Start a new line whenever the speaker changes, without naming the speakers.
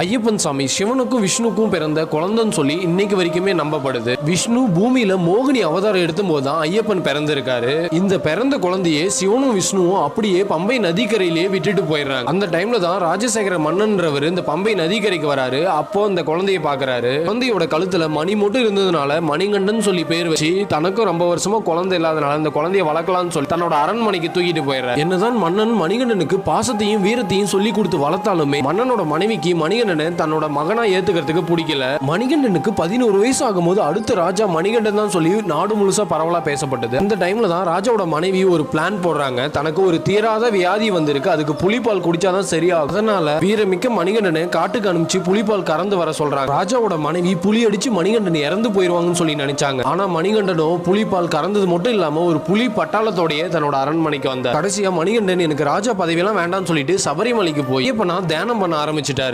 ஐயப்பன் சாமி சிவனுக்கும் விஷ்ணுக்கும் பிறந்த குழந்தைன்னு சொல்லி இன்னைக்கு வரைக்குமே நம்பப்படுது. விஷ்ணு பூமியில மோகினி அவதாரம் எடுத்தும் போது தான் ஐயப்பன் பிறந்திருக்காரு. இந்த பிறந்த குழந்தையே சிவனும் விஷ்ணுவும் அப்படியே பம்பை நதிக்கரையிலேயே விட்டுட்டு போயிடுறாங்க. அந்த டைம்ல தான் ராஜசேகர மன்னன்றவர் இந்த பம்பை நதிக்கரைக்கு வராரு. அப்போ அந்த குழந்தையை பாக்குறாரு குழந்தையோட கழுத்துல மணி மட்டும் இருந்ததுனால மணிகண்டன் சொல்லி பேர் வச்சு தனக்கும் ரொம்ப வருஷமா குழந்தை இல்லாதனால அந்த குழந்தைய வளர்க்கலாம்னு சொல்லி தன்னோட அரண்மனைக்கு தூக்கிட்டு போயிடுறாரு. என்னதான் மன்னன் மணிகண்டனுக்கு பாசத்தையும் வீரத்தையும் சொல்லி கொடுத்து வளர்த்தாலுமே மன்னனோட மனைவிக்கு மணிக தன்னோட மகனா ஏத்துக்கிறதுக்கு பிடிக்கல. மணிகண்டனுக்கு பதினோரு வயசு ஆகும்போது அடுத்த ராஜா மணிகண்டன் தான் சொல்லி நாடு முழுசா பரவலா பேசப்பட்டது. அந்த டைம்ல தான் ராஜாவோட மனைவி ஒரு பிளான் போடுறாங்க. தனக்கு ஒரு தீராத வியாதி வந்திருக்கு. அதுக்கு புலிப்பால் குடிச்சாதான் சரியாகும். அதனால வீரமிக்க மணிகண்டனை காட்டுக்கு அனுப்பிச்சு புலிப்பால் கறந்து வர சொல்றாங்க. ராஜாவோட மனைவி புலி அடிச்சு மணிகண்டன் இறந்து போயிருவாங்கன்னு சொல்லி நினைச்சாங்க. ஆனா மணிகண்டனோ புலிப்பால் கறந்தது மட்டும் இல்லாம ஒரு புலி பட்டாளத்தோடய தன்னோட அரண்மனைக்கு வந்தார். கடைசியா மணிகண்டன் எனக்கு ராஜா பதவியெல்லாம் வேண்டாம்னு சொல்லிட்டு சபரிமலைக்கு போய் இப்ப நான் தியானம் பண்ண ஆரம்பிச்சிட்டாரு.